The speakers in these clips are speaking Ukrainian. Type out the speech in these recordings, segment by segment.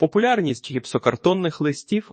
Популярність гіпсокартонних листів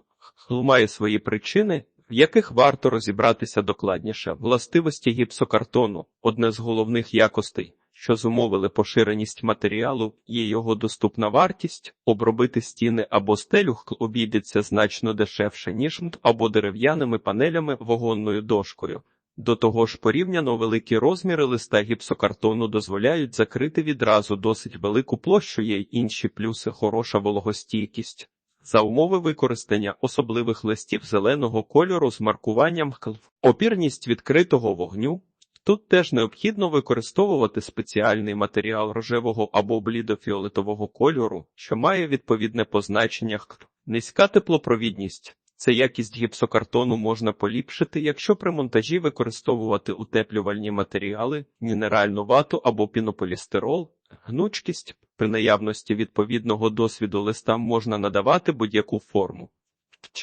має свої причини, в яких варто розібратися докладніше. Властивості гіпсокартону одне з головних якостей, що зумовили поширеність матеріалу, є його доступна вартість. Обробити стіни або стелю обійдеться значно дешевше, ніж або дерев'яними панелями вагонною дошкою. До того ж, порівняно великі розміри листа гіпсокартону дозволяють закрити відразу досить велику площу, є й інші плюси, хороша вологостійкість. За умови використання особливих листів зеленого кольору з маркуванням КЛ. Опірність відкритого вогню. Тут теж необхідно використовувати спеціальний матеріал рожевого або блідофіолетового кольору, що має відповідне позначення КЛ. Низька теплопровідність. Це якість гіпсокартону можна поліпшити, якщо при монтажі використовувати утеплювальні матеріали, мінеральну вату або пінополістирол, гнучкість. При наявності відповідного досвіду листам можна надавати будь-яку форму.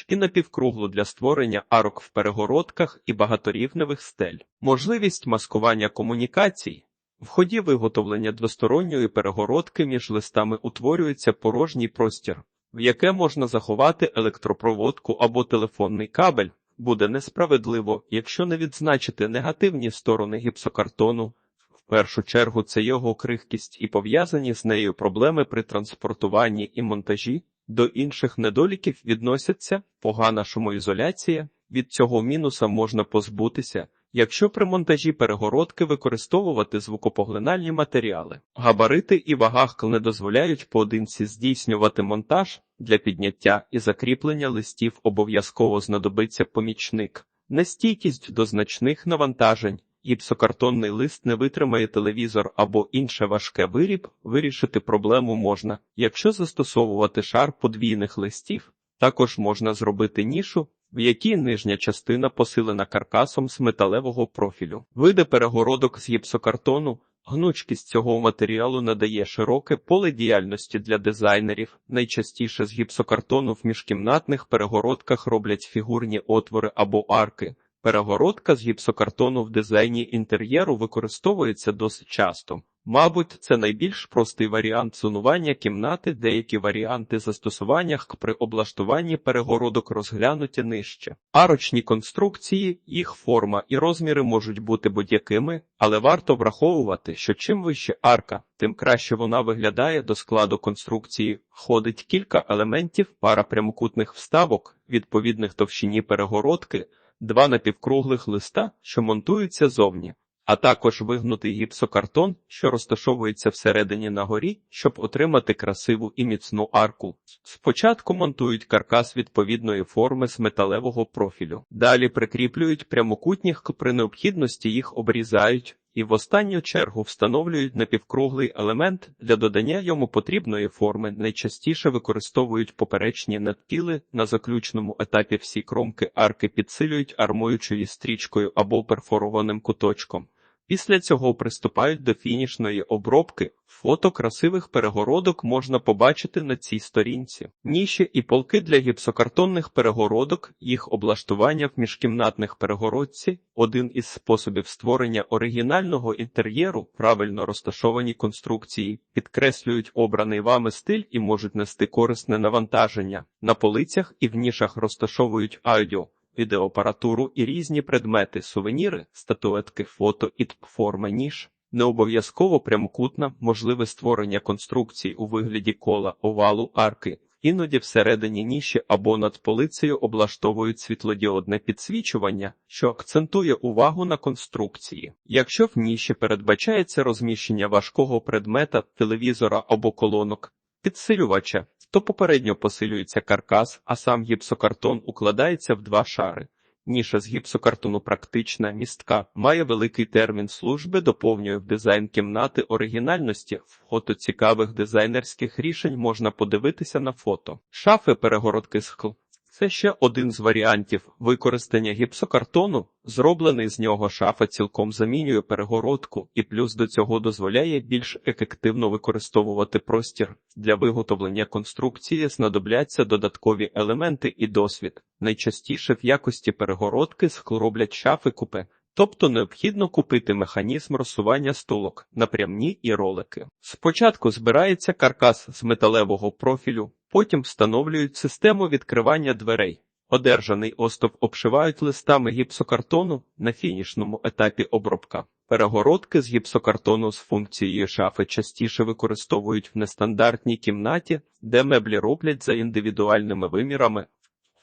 І напівкруглу для створення арок в перегородках і багаторівневих стель. Можливість маскування комунікацій. В ході виготовлення двосторонньої перегородки між листами утворюється порожній простір, в яке можна заховати електропроводку або телефонний кабель. Буде несправедливо, якщо не відзначити негативні сторони гіпсокартону. В першу чергу це його крихкість і пов'язані з нею проблеми при транспортуванні і монтажі. До інших недоліків відносяться погана шумоізоляція. Від цього мінуса можна позбутися, якщо при монтажі перегородки використовувати звукопоглинальні матеріали. Габарити і вага не дозволяють поодинці здійснювати монтаж. Для підняття і закріплення листів обов'язково знадобиться помічник. Нестійкість до значних навантажень. Гіпсокартонний лист не витримає телевізор або інше важке виріб, вирішити проблему можна, якщо застосовувати шар подвійних листів. Також можна зробити нішу, в якій нижня частина посилена каркасом з металевого профілю. Види перегородок з гіпсокартону. Гнучкість цього матеріалу надає широке поле діяльності для дизайнерів. Найчастіше з гіпсокартону в міжкімнатних перегородках роблять фігурні отвори або арки. Перегородка з гіпсокартону в дизайні інтер'єру використовується досить часто. Мабуть, це найбільш простий варіант сунування кімнати, деякі варіанти застосування при облаштуванні перегородок розглянуті нижче. Арочні конструкції, їх форма і розміри можуть бути будь-якими, але варто враховувати, що чим вище арка, тим краще вона виглядає до складу конструкції. Входить кілька елементів, пара прямокутних вставок, відповідних товщині перегородки, два напівкруглих листа, що монтуються зовні а також вигнутий гіпсокартон, що розташовується всередині на горі, щоб отримати красиву і міцну арку. Спочатку монтують каркас відповідної форми з металевого профілю. Далі прикріплюють прямокутні при необхідності їх обрізають. І в останню чергу встановлюють напівкруглий елемент для додання йому потрібної форми. Найчастіше використовують поперечні надпіли. На заключному етапі всі кромки арки підсилюють армуючою стрічкою або перфорованим куточком. Після цього приступають до фінішної обробки. Фото красивих перегородок можна побачити на цій сторінці. Ніші і полки для гіпсокартонних перегородок, їх облаштування в міжкімнатних перегородці один із способів створення оригінального інтер'єру, правильно розташовані конструкції, підкреслюють обраний вами стиль і можуть нести корисне навантаження. На полицях і в нішах розташовують аудіо відеоапаратуру і різні предмети, сувеніри, статуетки, фото і форма ніж. Не обов'язково прямокутна, можливе створення конструкцій у вигляді кола, овалу, арки. Іноді всередині ніші або над полицею облаштовують світлодіодне підсвічування, що акцентує увагу на конструкції. Якщо в ніші передбачається розміщення важкого предмета, телевізора або колонок, підсилювача, то попередньо посилюється каркас, а сам гіпсокартон укладається в два шари. Ніша з гіпсокартону практична, містка, має великий термін служби, доповнює в дизайн кімнати оригінальності. Фото цікавих дизайнерських рішень можна подивитися на фото. Шафи перегородки з хл. Це ще один з варіантів використання гіпсокартону. Зроблений з нього шафа цілком замінює перегородку, і плюс до цього дозволяє більш ефективно використовувати простір. Для виготовлення конструкції знадобляться додаткові елементи і досвід. Найчастіше в якості перегородки з хл роблять шафи купе. Тобто необхідно купити механізм розсування стулок, напрямні і ролики. Спочатку збирається каркас з металевого профілю, Потім встановлюють систему відкривання дверей. Одержаний остов обшивають листами гіпсокартону на фінішному етапі обробка. Перегородки з гіпсокартону з функцією шафи частіше використовують в нестандартній кімнаті, де меблі роблять за індивідуальними вимірами.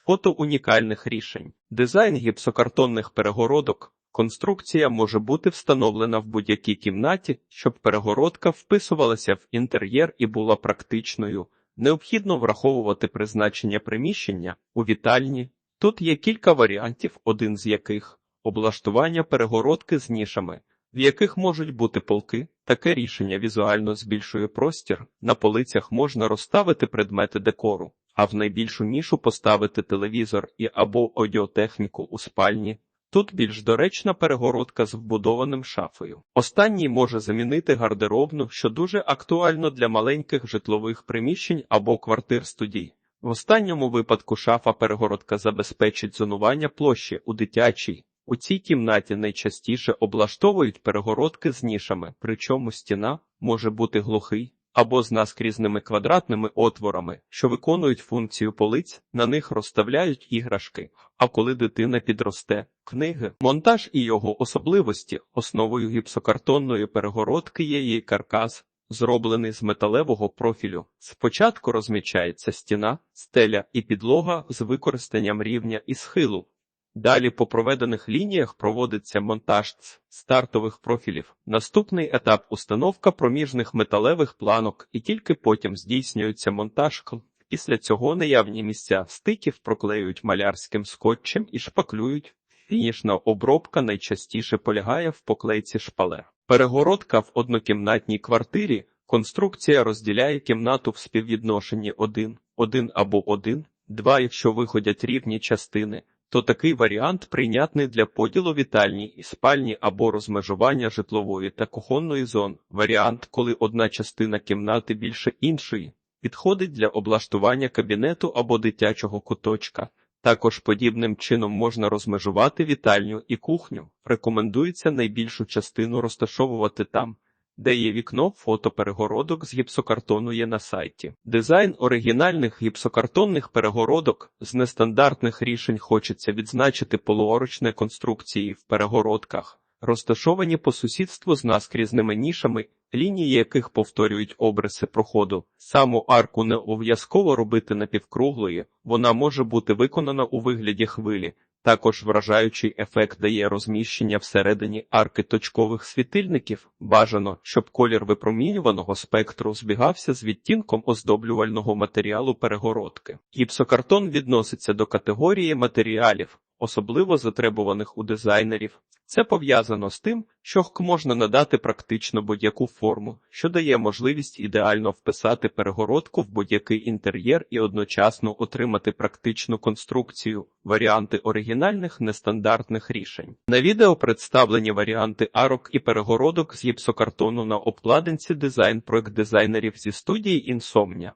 Фото унікальних рішень. Дизайн гіпсокартонних перегородок. Конструкція може бути встановлена в будь-якій кімнаті, щоб перегородка вписувалася в інтер'єр і була практичною. Необхідно враховувати призначення приміщення у вітальні. Тут є кілька варіантів, один з яких облаштування перегородки з нішами, в яких можуть бути полки. Таке рішення візуально збільшує простір. На полицях можна розставити предмети декору, а в найбільшу нішу поставити телевізор і або аудіотехніку у спальні. Тут більш доречна перегородка з вбудованим шафою. Останній може замінити гардеробну, що дуже актуально для маленьких житлових приміщень або квартир студій. В останньому випадку шафа перегородка забезпечить зонування площі у дитячій. У цій кімнаті найчастіше облаштовують перегородки з нішами, причому стіна може бути глухий або з наскрізними квадратними отворами, що виконують функцію полиць, на них розставляють іграшки. А коли дитина підросте, книги, монтаж і його особливості, основою гіпсокартонної перегородки є її каркас, зроблений з металевого профілю. Спочатку розмічається стіна, стеля і підлога з використанням рівня і схилу. Далі по проведених лініях проводиться монтаж стартових профілів. Наступний етап установка проміжних металевих планок, і тільки потім здійснюється монтаж кл. Після цього наявні місця стиків проклеюють малярським скотчем і шпаклюють. Фінішна обробка найчастіше полягає в поклейці шпалер. Перегородка в однокімнатній квартирі. Конструкція розділяє кімнату в співвідношенні 1, 1 або 1, 2, якщо виходять рівні частини то такий варіант прийнятний для поділу вітальні і спальні або розмежування житлової та кухонної зон. Варіант, коли одна частина кімнати більше іншої, підходить для облаштування кабінету або дитячого куточка. Також подібним чином можна розмежувати вітальню і кухню. Рекомендується найбільшу частину розташовувати там, де є вікно, фото перегородок з гіпсокартону є на сайті. Дизайн оригінальних гіпсокартонних перегородок з нестандартних рішень хочеться відзначити полуорочні конструкції в перегородках, розташовані по сусідству з наскрізними нішами, лінії яких повторюють обриси проходу. Саму арку не обов'язково робити напівкруглої, вона може бути виконана у вигляді хвилі. Також вражаючий ефект дає розміщення всередині арки точкових світильників. Бажано, щоб колір випромінюваного спектру збігався з відтінком оздоблювального матеріалу перегородки. Гіпсокартон відноситься до категорії матеріалів, особливо затребуваних у дизайнерів. Це пов'язано з тим, що ХК можна надати практично будь-яку форму, що дає можливість ідеально вписати перегородку в будь-який інтер'єр і одночасно отримати практичну конструкцію, варіанти оригінальних нестандартних рішень. На відео представлені варіанти арок і перегородок з гіпсокартону на обкладинці дизайн проект дизайнерів зі студії Insomnia.